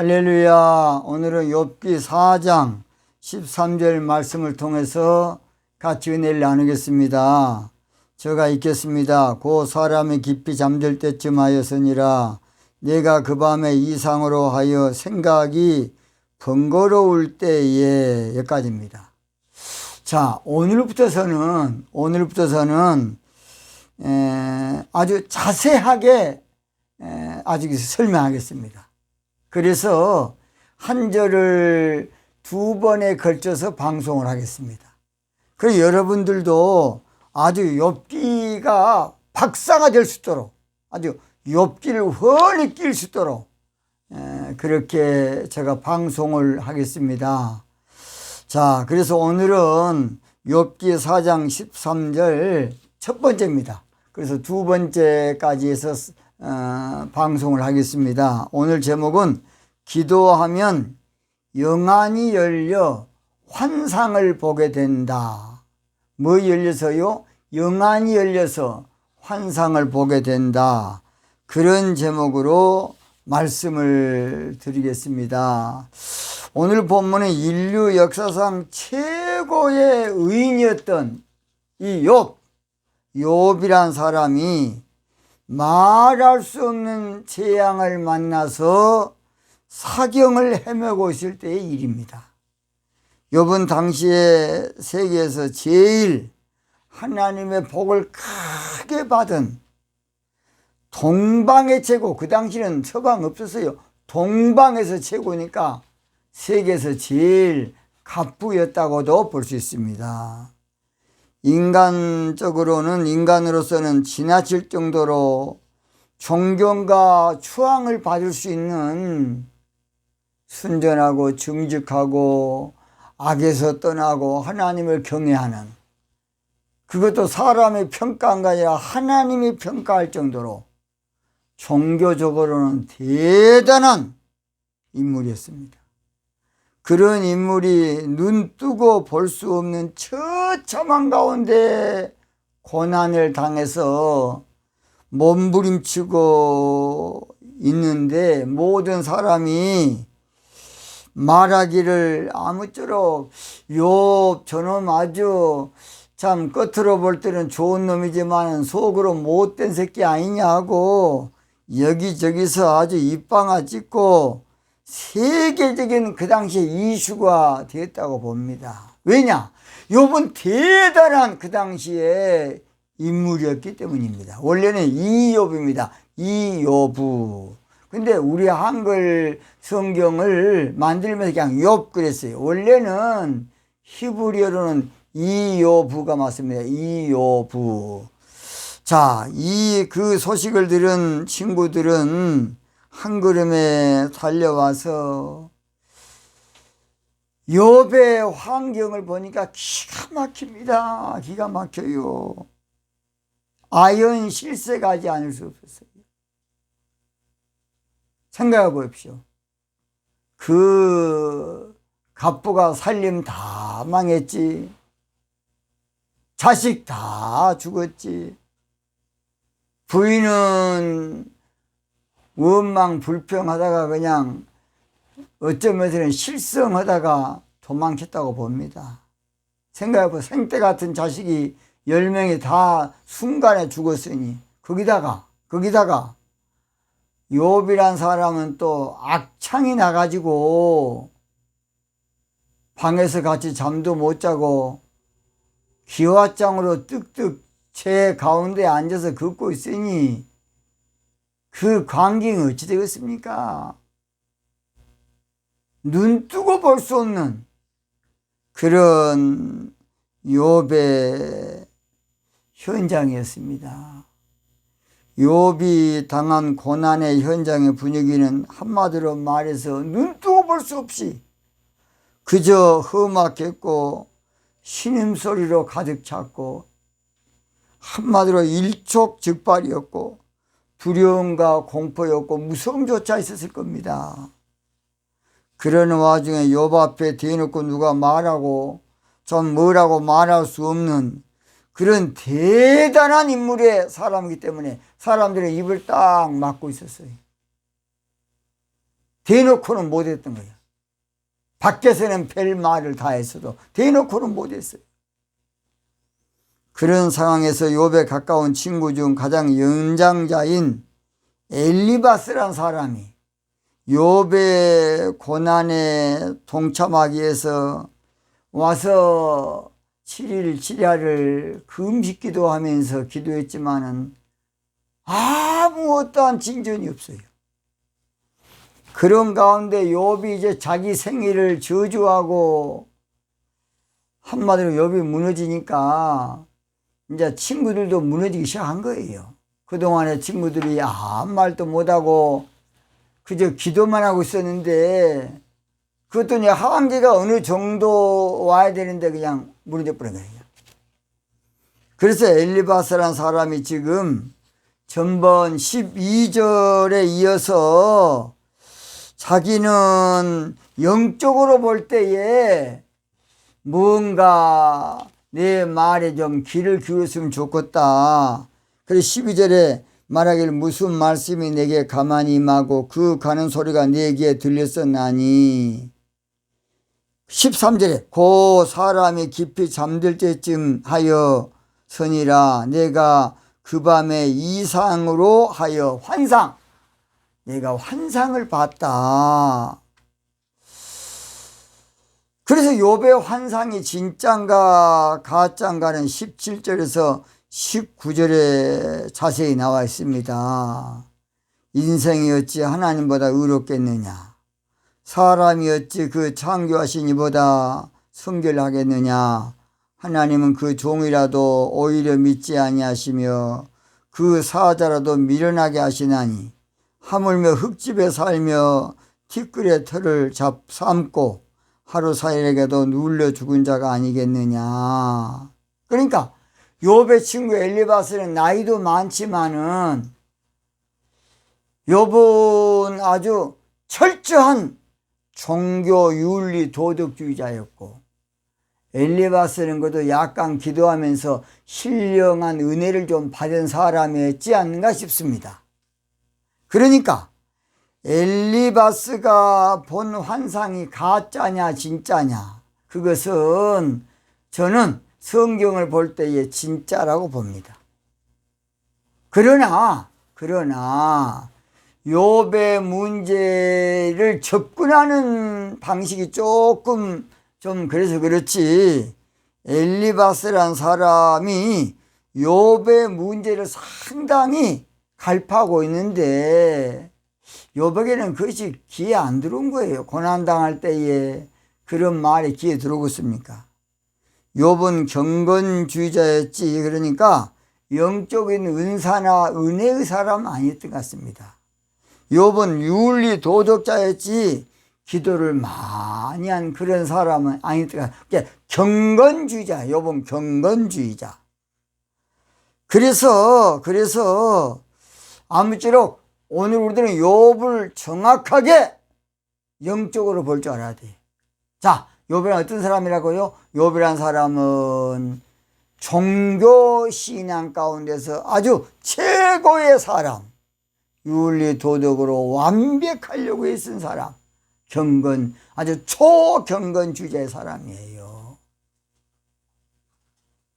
할렐루야. 오늘은 욥기 4장 13절 말씀을 통해서 같이 은혜를 나누겠습니다. 제가 읽겠습니다. 고 사람이 깊이 잠들 때쯤 하였으니라 내가 그 밤에 이상으로 하여 생각이 번거로울 때에 여기까지입니다. 자, 오늘부터서는 오늘부터서는 에, 아주 자세하게 에, 아주 설명하겠습니다. 그래서 한 절을 두 번에 걸쳐서 방송을 하겠습니다. 그 여러분들도 아주 욥기가 박사가 될 수 있도록 아주 욥기를 훤히 낄 수 있도록 에, 그렇게 제가 방송을 하겠습니다. 자, 그래서 오늘은 욥기 4장 13절 첫 번째입니다. 그래서 두 번째까지 해서 어, 방송을 하겠습니다. 오늘 제목은 기도하면 영안이 열려 환상을 보게 된다. 뭐 열려서요? 영안이 열려서 환상을 보게 된다. 그런 제목으로 말씀을 드리겠습니다. 오늘 본문은 인류 역사상 최고의 의인이었던 이 욥, 욥이란 사람이 말할 수 없는 재앙을 만나서 사경을 헤매고 있을 때의 일입니다. 욥은 당시에 세계에서 제일 하나님의 복을 크게 받은 동방의 최고, 그 당시는 서방 없었어요. 동방에서 최고니까 세계에서 제일 갑부였다고도 볼 수 있습니다. 인간적으로는 인간으로서는 지나칠 정도로 존경과 추앙을 받을 수 있는 순전하고 정직하고 악에서 떠나고 하나님을 경외하는 그것도 사람의 평가가 아니라 하나님이 평가할 정도로 종교적으로는 대단한 인물이었습니다. 그런 인물이 눈 뜨고 볼 수 없는 처참한 가운데 고난을 당해서 몸부림치고 있는데 모든 사람이 말하기를 아무쪼록 요 저놈 아주 참 겉으로 볼 때는 좋은 놈이지만 속으로 못된 새끼 아니냐고 여기저기서 아주 입방아 찍고 세계적인 그 당시에 이슈가 되었다고 봅니다. 왜냐? 욥은 대단한 그 당시에 인물이었기 때문입니다. 원래는 이욥입니다. 이욥부. 근데 우리 한글 성경을 만들면서 그냥 욥 그랬어요. 원래는 히브리어로는 이요부가 맞습니다. 이요부. 자, 이 그 소식을 들은 친구들은 한 걸음에 달려와서 욥의 환경을 보니까 기가 막힙니다. 기가 막혀요. 아연 실세가지 않을 수 없었어요. 생각해 보십시오. 그 갑부가 살림 다 망했지. 자식 다 죽었지. 부인은 원망 불평하다가 그냥 어쩌면서는 실성하다가 도망쳤다고 봅니다. 생각해보 생때 같은 자식이 열 명이 다 순간에 죽었으니 거기다가 거기다가 욥이란 사람은 또 악창이 나가지고 방에서 같이 잠도 못 자고 기와장으로 뜩뜩 제 가운데 앉아서 걷고 있으니 그 광경이 어찌 되겠습니까? 눈 뜨고 볼 수 없는 그런 욥의 현장이었습니다. 욥이 당한 고난의 현장의 분위기는 한마디로 말해서 눈 뜨고 볼 수 없이 그저 험악했고 신음소리로 가득 찼고 한마디로 일촉즉발이었고 두려움과 공포였고 무서움조차 있었을 겁니다. 그러는 와중에 욥 앞에 대놓고 누가 말하고 좀 뭐라고 말할 수 없는 그런 대단한 인물의 사람이기 때문에 사람들의 입을 딱 막고 있었어요. 대놓고는 못했던 거예요. 밖에서는 별 말을 다 했어도 대놓고는 못했어요. 그런 상황에서 욥에 가까운 친구 중 가장 연장자인 엘리바스란 사람이 욥의 고난에 동참하기 위해서 와서 7일 7야를 금식 기도 하면서 기도했지만은 아무 어떠한 징전이 없어요. 그런 가운데 욥이 이제 자기 생일을 저주하고 한마디로 욥이 무너지니까 이제 친구들도 무너지기 시작한 거예요. 그동안에 친구들이 아무 말도 못하고 그저 기도만 하고 있었는데 그것도 이제 하강기가 어느 정도 와야 되는데 그냥 무너져 버린 거예요. 그래서 엘리바스라는 사람이 지금 전번 12절에 이어서 자기는 영적으로 볼 때에 뭔가 내 말에 좀 귀를 기울였으면 좋겠다. 그래서 12절에 말하기를 무슨 말씀이 내게 가만히 임하고 그 가는 소리가 내 귀에 들렸었나니 13절에 고 사람이 깊이 잠들 때쯤 하여 선이라 내가 그 밤에 이상으로 하여 환상 내가 환상을 봤다. 그래서 욥의 환상이 진짠가 가짠가는 17절에서 19절에 자세히 나와 있습니다. 인생이 어찌 하나님보다 의롭겠느냐? 사람이 어찌 그 창조하신 이보다 성결하겠느냐? 하나님은 그 종이라도 오히려 믿지 아니하시며 그 사자라도 미련하게 하시나니 하물며 흙집에 살며 티끌의 털을 잡 삼고 하루 사일에게도 눌려 죽은 자가 아니겠느냐. 그러니까 욥의 친구 엘리바스는 나이도 많지만은 욥은 아주 철저한 종교 윤리 도덕주의자였고 엘리바스는 그도 약간 기도하면서 신령한 은혜를 좀 받은 사람이었지 않는가 싶습니다. 그러니까 엘리바스가 본 환상이 가짜냐 진짜냐 그것은 저는 성경을 볼 때에 진짜라고 봅니다. 그러나 그러나 욥의 문제를 접근하는 방식이 조금 좀 그래서 그렇지 엘리바스란 사람이 욥의 문제를 상당히 갈파하고 있는데 욥에게는 그것이 귀에 안 들어온 거예요. 고난당할 때에 그런 말이 귀에 들어오겠습니까? 욥은 경건주의자였지 그러니까 영적인 은사나 은혜의 사람 아니었던 것 같습니다. 욥은 윤리 도덕자였지 기도를 많이 한 그런 사람은 아니었던 것 같아요. 경건주의자, 욥은 경건주의자. 그래서 그래서 아무쪼록 오늘 우리들은 욥을 정확하게 영적으로 볼 줄 알아야 돼. 자, 욥이란 어떤 사람이라고요? 욥이란 사람은 종교 신앙 가운데서 아주 최고의 사람, 윤리 도덕으로 완벽하려고 애쓴 사람, 경건 아주 초경건 주제의 사람이에요.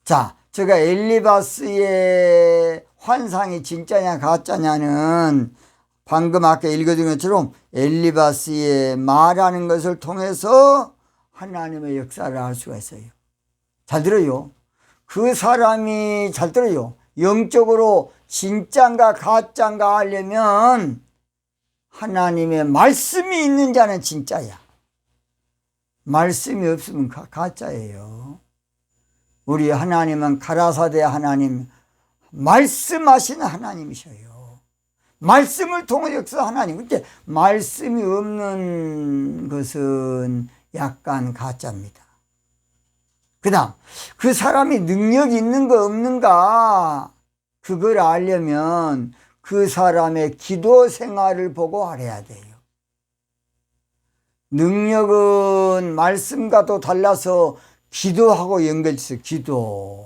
자, 제가 엘리바스의 환상이 진짜냐 가짜냐는 방금 아까 읽어준 것처럼 엘리바스의 말하는 것을 통해서 하나님의 역사를 알 수가 있어요. 잘 들어요. 그 사람이 잘 들어요. 영적으로 진짠가 가짠가 하려면 하나님의 말씀이 있는 자는 진짜야. 말씀이 없으면 가, 가짜예요. 우리 하나님은 가라사대 하나님, 말씀하시는 하나님이셔요. 말씀을 통해 역사 하나님. 근데 말씀이 없는 것은 약간 가짜입니다. 그 다음, 그 사람이 능력이 있는 거 없는가, 그걸 알려면 그 사람의 기도 생활을 보고 알아야 돼요. 능력은 말씀과도 달라서 기도하고 연결해서 기도.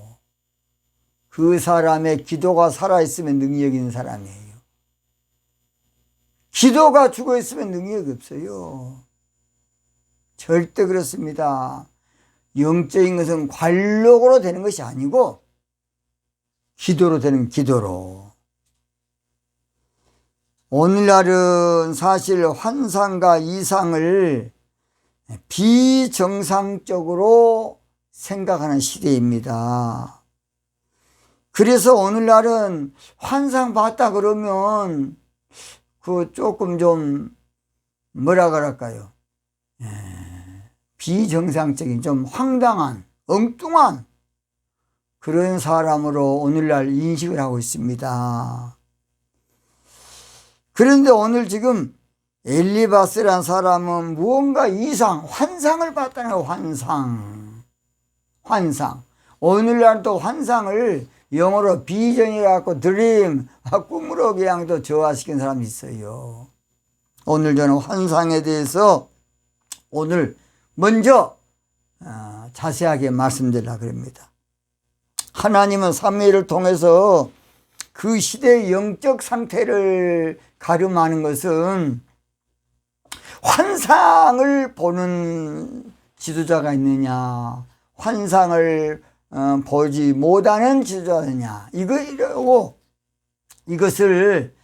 그 사람의 기도가 살아있으면 능력 있는 사람이에요. 기도가 죽어 있으면 능력이 없어요. 절대 그렇습니다. 영적인 것은 관록으로 되는 것이 아니고 기도로 되는 기도로. 오늘날은 사실 환상과 이상을 비정상적으로 생각하는 시대입니다. 그래서 오늘날은 환상 봤다 그러면 그 조금 좀 뭐라 그럴까요? 예, 비정상적인 좀 황당한 엉뚱한 그런 사람으로 오늘날 인식을 하고 있습니다. 그런데 오늘 지금 엘리바스란 사람은 무언가 이상, 환상을 봤다는 거예요, 환상. 환상. 오늘날 또 환상을 영어로 비전이라고 드림, 아, 꿈으로 또 저하시킨 사람이 있어요. 오늘 저는 환상에 대해서 오늘 먼저 아, 자세하게 말씀드리려고 합니다. 하나님은 삼위를 통해서 그 시대의 영적 상태를 가름하는 것은 환상을 보는 지도자가 있느냐, 환상을 어, 보지 못하는 지도자느냐, 이거 이러고 이것을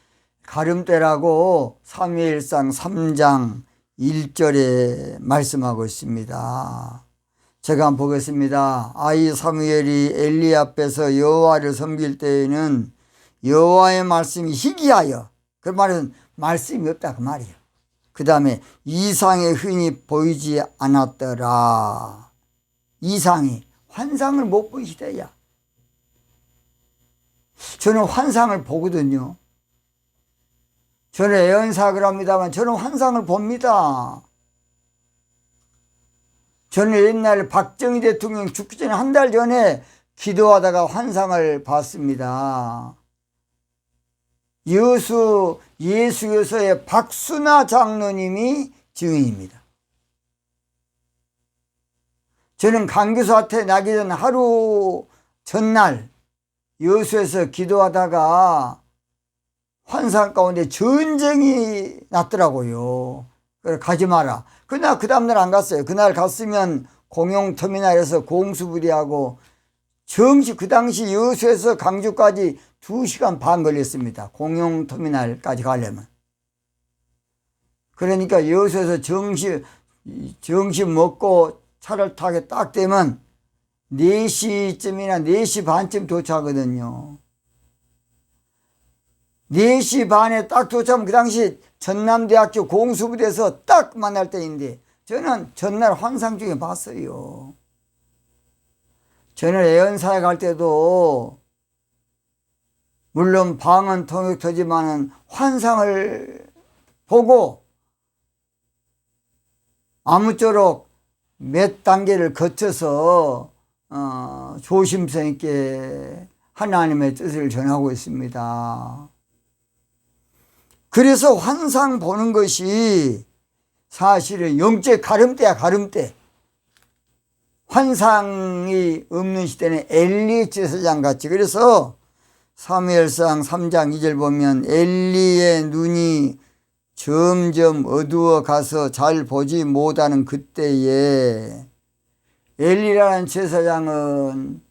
가름대라고 삼위일상 3장 1절에 말씀하고 있습니다. 제가 한번 보겠습니다. 아이 사무엘이 엘리 앞에서 여호와를 섬길 때에는 여호와의 말씀이 희귀하여 그 말은 말씀이 없다 그 말이에요. 그 다음에 이상의 흔히 보이지 않았더라. 이상이 환상을 못 본 시대야. 저는 환상을 보거든요. 저는 애언사학을 합니다만 저는 환상을 봅니다. 저는 옛날 박정희 대통령 죽기 전에 한 달 전에 기도하다가 환상을 봤습니다. 여수 예수교서의 박순아 장로님이 증인입니다. 저는 강교 사태 나기 전 하루 전날 여수에서 기도하다가 환상 가운데 전쟁이 났더라고요. 그래 가지 마라. 그날 그 다음날 안 갔어요. 그날 갔으면 공용터미널에서 공수부리하고 정시 그 당시 여수에서 강주까지 2시간 반 걸렸습니다. 공용터미널까지 가려면. 그러니까 여수에서 정시, 정시 먹고 차를 타게 딱 되면 4시쯤이나 4시 반쯤 도착하거든요. 4시 반에 딱 도착하면 그 당시 전남대학교 공수부대에서 딱 만날 때인데 저는 전날 환상 중에 봤어요. 저는 애연사에 갈 때도 물론 방은 통역터지만은 환상을 보고 아무쪼록 몇 단계를 거쳐서 어, 조심성 있게 하나님의 뜻을 전하고 있습니다. 그래서 환상 보는 것이 사실은 영적 가름대야 가름대. 환상이 없는 시대는 엘리 제사장 같이 그래서 사무엘상 3장 2절 보면 엘리의 눈이 점점 어두워 가서 잘 보지 못하는 그때에 엘리라는 제사장은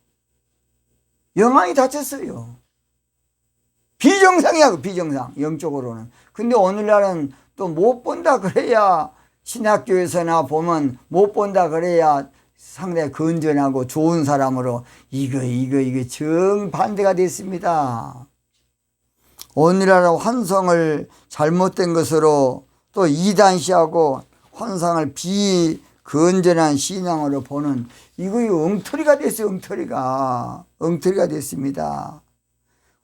영광이 다쳤어요. 비정상이야, 그 비정상. 영적으로는. 근데 오늘날은 또 못 본다 그래야 신학교에서나 보면 못 본다 그래야 상당히 건전하고 좋은 사람으로 이거 이거 이거 정반대가 됐습니다. 오늘날 환상을 잘못된 것으로 또 이단시하고 환상을 비건전한 신앙으로 보는 이거 엉터리가 됐어요 엉터리가 엉터리가 됐습니다.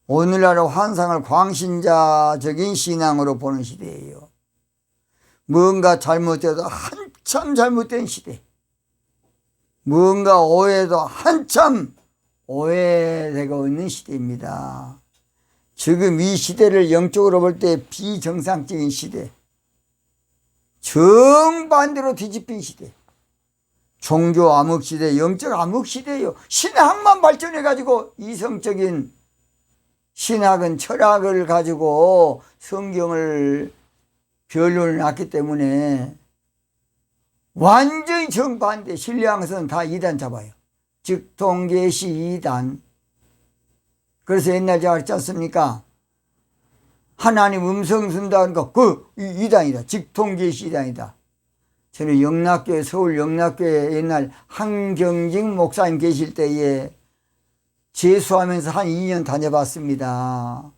오늘날 환상을 광신자적인 신앙으로 보는 시대예요. 뭔가 잘못돼도 한참 잘못된 시대. 뭔가 오해도 한참 오해되고 있는 시대입니다. 지금 이 시대를 영적으로 볼 때 비정상적인 시대. 정반대로 뒤집힌 시대. 종교 암흑 시대, 영적 암흑 시대예요. 신학만 발전해 가지고 이성적인 신학은 철학을 가지고 성경을 변론을 났기 때문에 완전히 정반대 신뢰하면서는 다 이단 잡아요. 즉 동계시 이단. 그래서 옛날 제가 그랬지 않습니까? 하나님 음성 쓴다는 거, 그 이- 이단이다. 즉 동계시 이단이다. 저는 영락교회 서울 영락교회 옛날 한경직 목사님 계실 때에 재수하면서 한 2년 다녀봤습니다.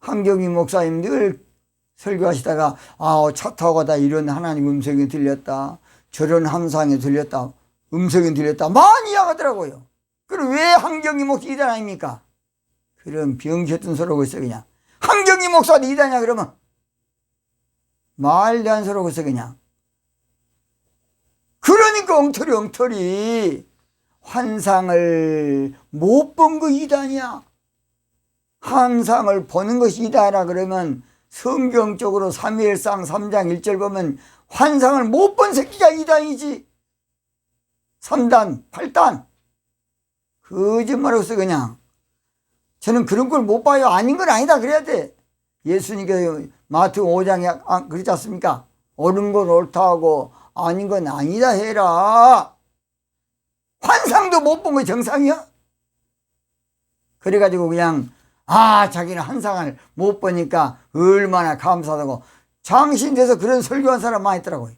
한경직 목사님 늘 설교하시다가 아, 차 타고 가다 이런 하나님 음성이 들렸다. 저런 함상이 들렸다. 음성이 들렸다. 많이 이야기하더라고요. 그럼 왜 한경직 목사 이단 아닙니까? 그런 병셨던 소리 하고 있어 그냥. 한경직 목사도 이단이야 그러면. 말도 안 소리 하고 있어 그냥. 그러니까 엉터리 엉터리 환상을 못 본 거 이단이야. 환상을 보는 것이 이다라 그러면 성경적으로 삼위일상 3장 1절 보면 환상을 못 본 새끼가 이단이지. 3단, 8단. 거짓말로서 그냥. 저는 그런 걸 못 봐요. 아닌 건 아니다. 그래야 돼. 예수님께서 마트 5장에 아, 그렇지 않습니까? 옳은 건 옳다고 아닌 건 아니다 해라. 환상도 못본거 정상이야? 그래가지고 그냥 아 자기는 환상을 못 보니까 얼마나 감사하다고 장신돼서 그런 설교한 사람 많이 있더라고요.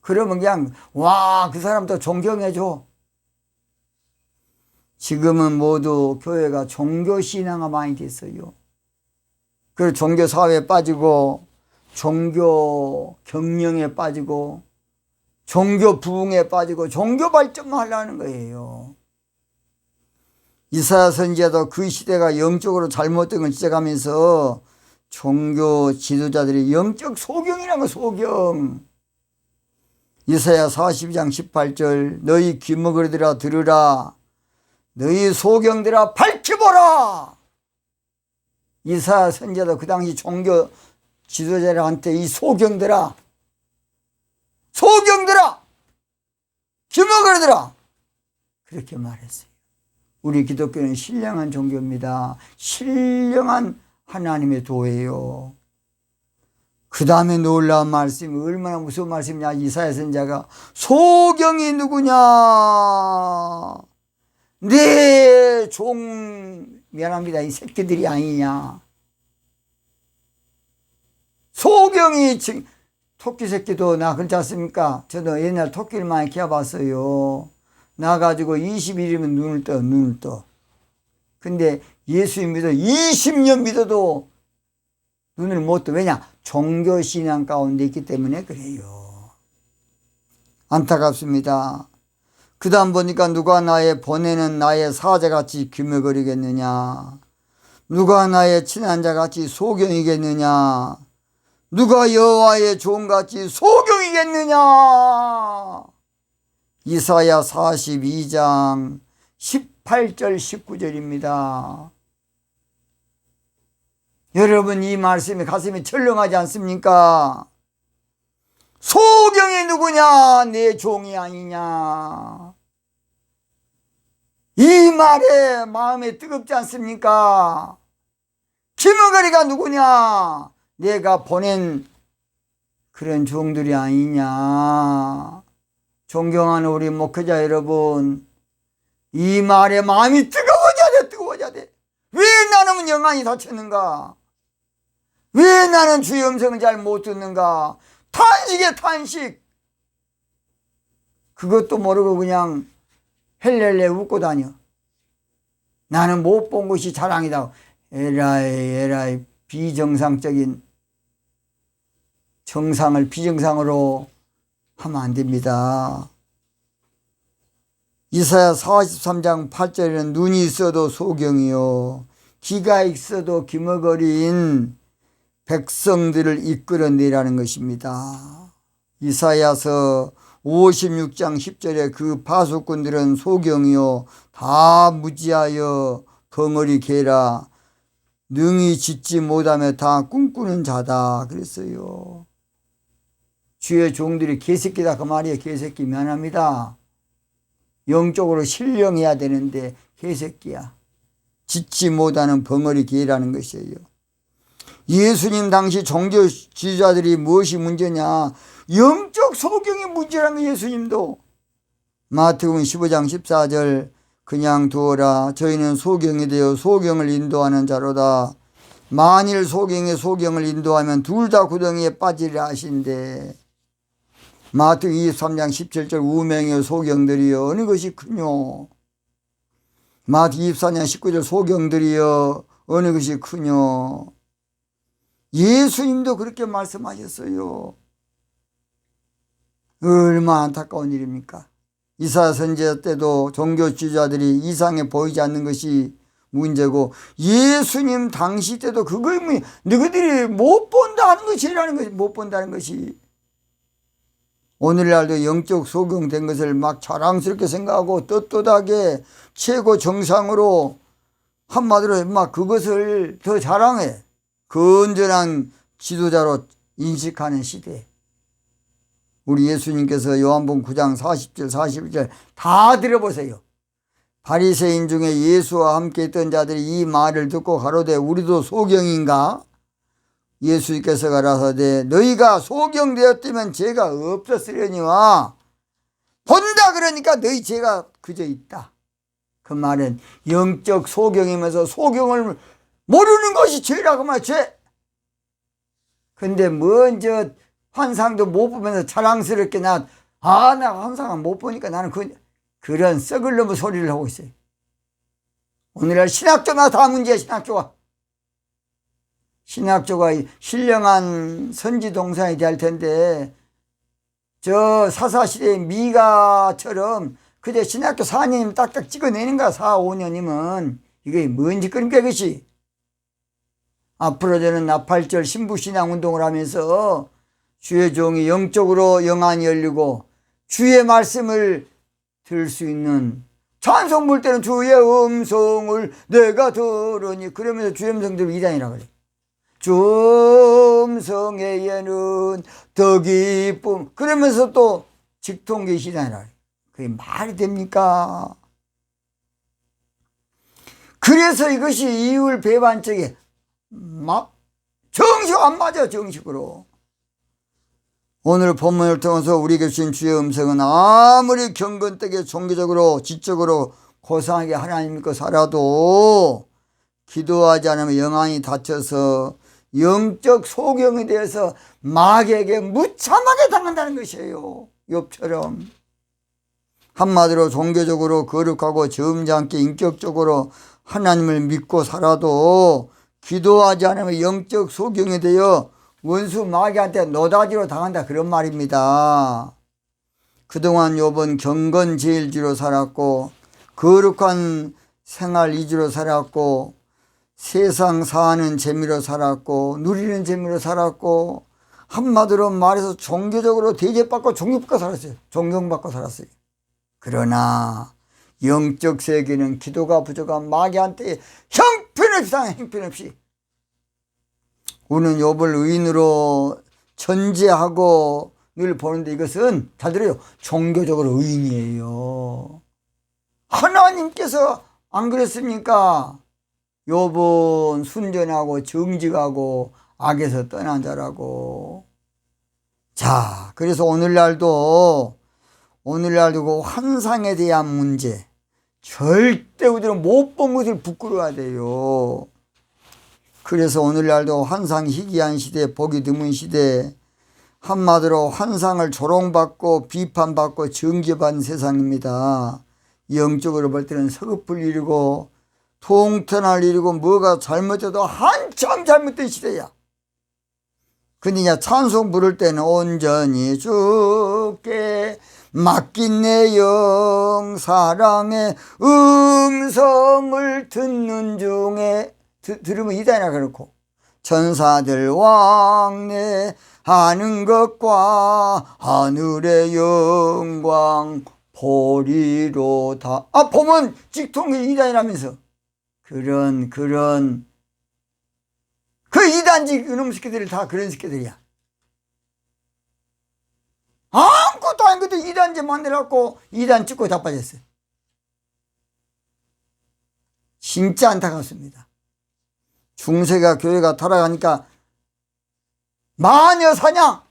그러면 그냥 와 그 사람도 존경해줘. 지금은 모두 교회가 종교 신앙화 많이 됐어요. 그 종교 사회에 빠지고 종교 경영에 빠지고 종교 부흥에 빠지고 종교 발전만 하려는 거예요. 이사야 선지자도 그 시대가 영적으로 잘못된 걸 지적하면서 종교 지도자들이 영적 소경이라는 거 소경. 이사야 42장 18절 너희 귀 먹으리들아 들으라 너희 소경들아 밝혀보라 이사야 선지자도 그 당시 종교 지도자들한테 이 소경들아 소경들아 귀먹으리들아 그렇게 말했어요. 우리 기독교는 신령한 종교입니다. 신령한 하나님의 도예요. 그 다음에 놀라운 말씀이 얼마나 무서운 말씀이냐. 이사야 선자가 소경이 누구냐. 내 종, 미안합니다. 이 새끼들이 아니냐. 소경이, 지- 토끼 새끼도 나 그렇지 않습니까? 저도 옛날 토끼를 많이 키워봤어요. 나가지고 20일이면 눈을 떠, 눈을 떠. 근데 예수 믿어 20년 믿어도 눈을 못 떠. 왜냐? 종교신앙 가운데 있기 때문에 그래요. 안타깝습니다. 그 다음 보니까 누가 나의 보내는 나의 사자같이 귀머거리겠느냐? 누가 나의 친한 자같이 소경이겠느냐? 누가 여호와의 종같이 소경이겠느냐? 이사야 42장 18절 19절입니다. 여러분 이 말씀이 가슴이 철렁하지 않습니까? 소경이 누구냐? 내 종이 아니냐? 이 말에 마음에 뜨겁지 않습니까? 김어거리가 누구냐? 내가 보낸 그런 종들이 아니냐? 존경하는 우리 목회자 여러분, 이 말에 마음이 뜨거워져야 돼, 뜨거워져야 돼. 왜 나는 영안이 닫혔는가? 왜 나는 주의 음성을 잘 못 듣는가? 탄식에 탄식. 그것도 모르고 그냥 헬렐레 웃고 다녀. 나는 못 본 것이 자랑이다. 에라이, 에라이, 비정상적인 정상을 비정상으로 하면 안 됩니다. 이사야 43장 8절에는 눈이 있어도 소경이요 귀가 있어도 기머거린 백성들을 이끌어내라는 것입니다. 이사야서 56장 10절에 그 파수꾼들은 소경이요 다 무지하여 벙어리 개라 능히 짓지 못하며 다 꿈꾸는 자다 그랬어요. 주의 종들이 개새끼다 그 말이에요. 개새끼 미안합니다. 영적으로 신령해야 되는데 개새끼야. 짓지 못하는 벙어리 개라는 것이에요. 예수님 당시 종교 지도자들이 무엇이 문제냐? 영적 소경이 문제라는 거 예수님도. 마태복음 15장 14절 그냥 두어라 저희는 소경이 되어 소경을 인도하는 자로다. 만일 소경이 소경을 인도하면 둘 다 구덩이에 빠지리라 하신대. 마태복음 23장 17절 우명의 소경들이여 어느 것이 크뇨. 마태복음 24장 19절 소경들이여 어느 것이 크뇨. 예수님도 그렇게 말씀하셨어요. 얼마나 안타까운 일입니까? 이사 선지자 때도 종교 지도자들이 이상해 보이지 않는 것이 문제고 예수님 당시 때도 그거이 뭐 너희들이 못 본다는 것이라는 것이 못 본다는 것이 오늘날도 영적 소경된 것을 막 자랑스럽게 생각하고 떳떳하게 최고 정상으로 한마디로 막 그것을 더 자랑해 건전한 지도자로 인식하는 시대. 우리 예수님께서 요한복음 9장 40절 41절 다 들어보세요. 바리새인 중에 예수와 함께 있던 자들이 이 말을 듣고 가로되 우리도 소경인가? 예수께서 가라사대 너희가 소경되었다면 죄가 없었으려니와 본다 그러니까 너희 죄가 그저 있다. 그 말은 영적 소경이면서 소경을 모르는 것이 죄라고 말 죄. 근데 먼저 환상도 못 보면서 자랑스럽게 나, 아, 나 환상을 못 보니까 나는 그, 그런 썩을 놈의 소리를 하고 있어요. 오늘날 신학조나 다 문제야, 신학조가. 신학조가 신령한 선지 동산이 될 텐데, 저 사사시대의 미가처럼 그저 신학교 4년이면 딱딱 찍어내는가, 4, 5년이면. 이게 뭔 짓거리입니까, 이것이. 앞으로 저는 나팔절 신부신앙 운동을 하면서 주의 종이 영적으로 영안이 열리고 주의 말씀을 들을 수 있는 찬송 볼 때는 주의 음성을 내가 들으니 그러면서 주의 음성 들으면 이단이라 그래. 주 음성에는 더 기쁨 그러면서 또 직통계 시단이라 그래. 그게 말이 됩니까? 그래서 이것이 이율 배반적에 막 정식 안 맞아 정식으로 오늘 본문을 통해서 우리에게 주신 주의 음성은 아무리 경건되게 종교적으로 지적으로 고상하게 하나님 믿고 살아도 기도하지 않으면 영안이 닫혀서 영적 소경에 대해서 마귀에게 무참하게 당한다는 것이에요. 욥처럼 한마디로 종교적으로 거룩하고 점잖게 인격적으로 하나님을 믿고 살아도 기도하지 않으면 영적 소경이 되어 원수 마귀한테 노다지로 당한다 그런 말입니다. 그동안 욥은 경건제일주로 살았고 거룩한 생활 위주로 살았고 세상 사는 재미로 살았고 누리는 재미로 살았고 한마디로 말해서 종교적으로 대접받고 존경받고 살았어요. 존경받고 살았어요. 그러나 영적 세계는 기도가 부족한 마귀한테 형편없이 당해 형편없이 우리는 욥을 의인으로 전제하고 늘 보는데 이것은 잘 들어요. 종교적으로 의인이에요. 하나님께서 안 그랬습니까? 욥은 순전하고 정직하고 악에서 떠난 자라고. 자, 그래서 오늘날도 오늘날도 그 환상에 대한 문제 절대 우리는 못 본 것을 부끄러워야 돼요. 그래서 오늘날도 환상 희귀한 시대, 보기 드문 시대, 한마디로 환상을 조롱받고 비판받고 정죄받는 세상입니다. 영적으로 볼 때는 서글플 일이고 통탄할 일이고 뭐가 잘못돼도 한참 잘못된 시대야. 근데 이제 찬송 부를 때는 온전히 주께 맡긴 내 영 사랑의 음성을 듣는 중에 드, 들으면 이단이라 그렇고 천사들 왕래 하는 것과 하늘의 영광 보리로다 아 보면 직통이 이단이라면서 그런 그런 그 이단지 그놈 새끼들이 다 그런 새끼들이야. 아무것도 아닌 것도 이단지 만들어갖고 이단 찍고 다 빠졌어요. 진짜 안타깝습니다 중세가 교회가 타락하니까 마녀 사냥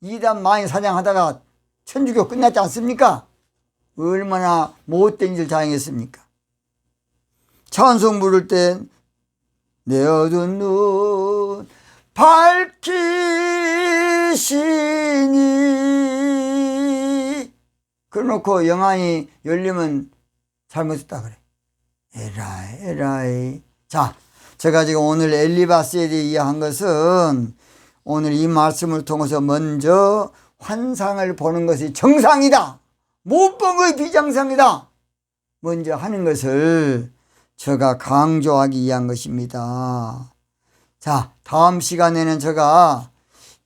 이단 마녀 사냥하다가 천주교 끝났지 않습니까? 얼마나 못된 일 자행했습니까? 찬송 부를 땐 내 어두운 눈 밝히시니 그래놓고 영안이 열리면 잘못했다 그래 에라이 에라이 자 제가 지금 오늘 엘리바스에 대해 이해한 것은 오늘 이 말씀을 통해서 먼저 환상을 보는 것이 정상이다 못 본 것이 비정상이다 먼저 하는 것을 제가 강조하기 위한 것입니다. 자, 다음 시간에는 제가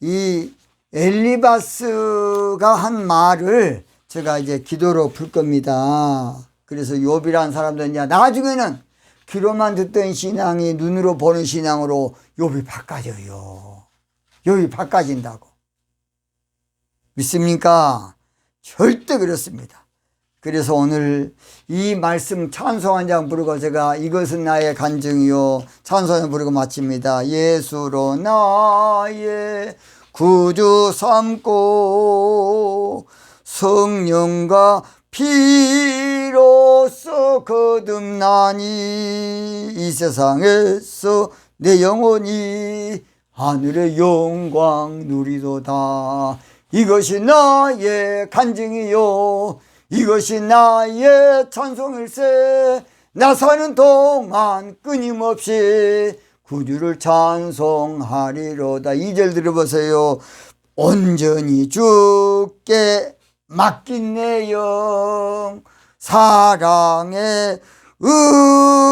이 엘리바스가 한 말을 제가 이제 기도로 풀 겁니다. 그래서 욥이라는 사람들은 이제 나중에는 귀로만 듣던 신앙이 눈으로 보는 신앙으로 욥이 바꿔져요. 욥이 바꿔진다고. 믿습니까? 절대 그렇습니다. 그래서 오늘 이 말씀 찬송 한 장 부르고 제가 이것은 나의 간증이요 찬송을 부르고 마칩니다. 예수로 나의 구주 삼고 성령과 피로써 거듭나니 이 세상에서 내 영혼이 하늘의 영광 누리도다. 이것이 나의 간증이요. 이것이 나의 찬송일세. 나 사는 동안 끊임없이 구주를 찬송하리로다. 이절 들어보세요. 온전히 주께 맡긴 내 영 사랑의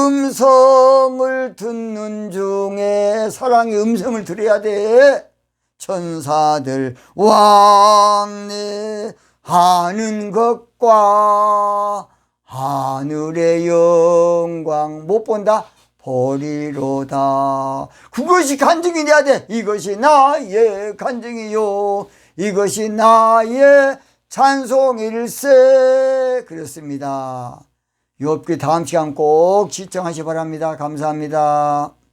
음성을 듣는 중에 사랑의 음성을 들어야 돼. 천사들 왕래 하는 것과 하늘의 영광 못 본다. 보리로다. 그것이 간증이 돼야 돼. 이것이 나의 간증이요. 이것이 나의 찬송 일세 그렇습니다. 욥기 다음 시간 꼭 시청하시 기 바랍니다. 감사합니다